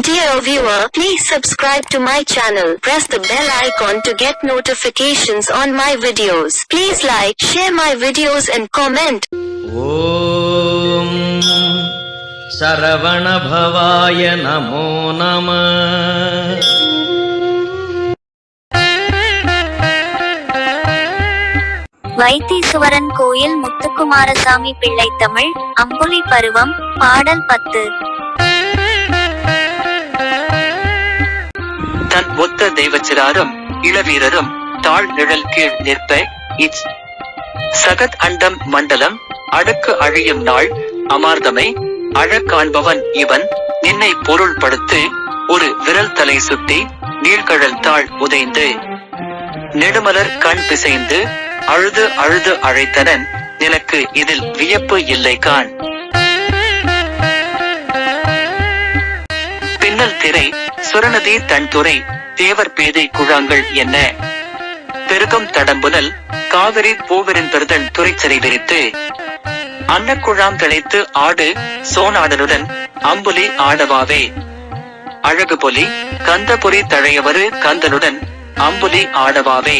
Dear viewer, please subscribe to my channel. Press the bell icon to get notifications on my videos. Please like, share my videos and comment. ஓம் சரவணபவாய நமோ நம வைத்தீசுவரன் கோயில் முத்துக்குமாரசாமி பிள்ளை தமிழ் அம்புலி பருவம் பாடல் பத்து தெய்வச்சிறாரும் இளவீரரும் தாழ் நிழல் கீழ் நிற்ப இச் சகத் அண்டம் மண்டலம் அடக்கு அழியும் நாள் அமார்தமை அழக்காண்பவன் இவன் நின்னை பொருள் படுத்து ஒரு விரல் தலை சுட்டி நீழ்கழல் தாழ் உதைந்து நெடுமலர் கண் பிசைந்து அழுது அழுது அழைத்தனன் எனக்கு இதில் வியப்பு இல்லை கான் பின்னல் திரை சுரநதி தன் துறை தேவர் பேதை குழாங்கள் என்ன? பெருகம் தடம்புனல் காவிரி பூவரின் பெருதன் துறைச்சரை விரித்து அன்னக்குழாம் திளைத்து ஆடு சோனாடனுடன் அம்புலி ஆடவாவே. அழகுபொலி கந்தபுரி தழையவரு கந்தனுடன் அம்புலி ஆடவாவே.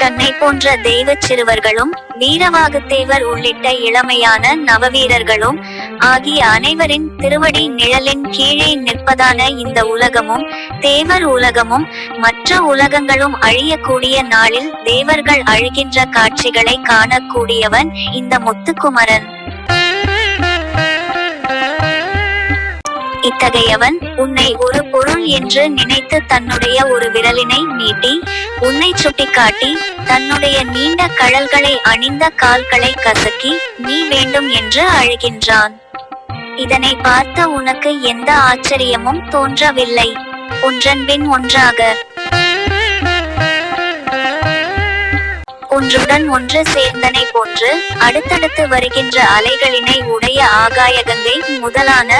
தன்னை போன்ற தெய்வ சிறுவர்களும் வீரவாகுத்தேவர் உள்ளிட்ட இளமையான நவவீரர்களும் ஆகிய அனைவரின் திருவடி நிழலின் கீழே நிற்பதான இந்த உலகமும் தேவர் உலகமும் மற்ற உலகங்களும் அழியக்கூடிய நாளில் தேவர்கள் அழுகின்ற காட்சிகளை காணக்கூடியவன் இந்த முத்துக்குமரன். இத்தகையவன் உன்னை ஒரு பொருள் என்று நினைத்து தன்னுடைய ஒரு விரலினை நீட்டி உன்னை சுட்டிக்காட்டி தன்னுடைய நீண்ட கழல்களை அணிந்த கால்களை கசக்கி நீ வேண்டும் என்று அழுகின்றான். இதனை பார்த்த உனக்கு எந்த ஆச்சரியமும் தோன்றவில்லை. ஒன்றன் பின் ஒன்றாக. ஒன்றுடன் ஒன்று சேர்ந்தனை போன்று அடுத்தடுத்து வருகின்ற அலைகளினை உடைய ஆகாயகங்கை முதலான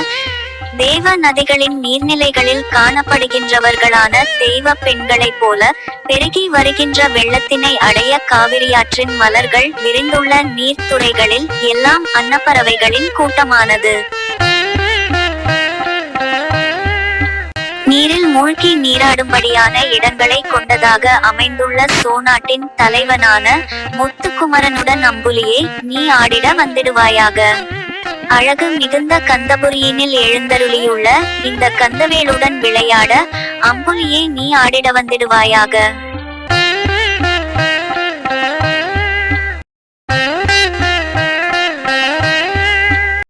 தேவ நதிகளின் நீர்நிலைகளில் காணப்படுகின்றவர்களான தெய்வ பெண்களைப் போல பெருகி வருகின்ற வெள்ளத்தினை அடைய காவிரியாற்றின் மலர்கள் விரிந்துள்ள நீர்த்துறைகளில் எல்லாம் அன்னப்பறவைகளின் கூட்டமானது. நீரில் மூழ்கி நீராடும்படியான இடங்களை கொண்டதாக அமைந்துள்ள சோனாட்டின் தலைவனான முத்துக்குமரனுடன் அம்புலியே நீ ஆடிட வந்திடுவாயாக. அழகு மிகுந்த கந்தபுரியினில் எழுந்தருளியுள்ள இந்த கந்தவேலுடன் விளையாட அம்புலியே நீ ஆடிட வந்திடுவாயாக.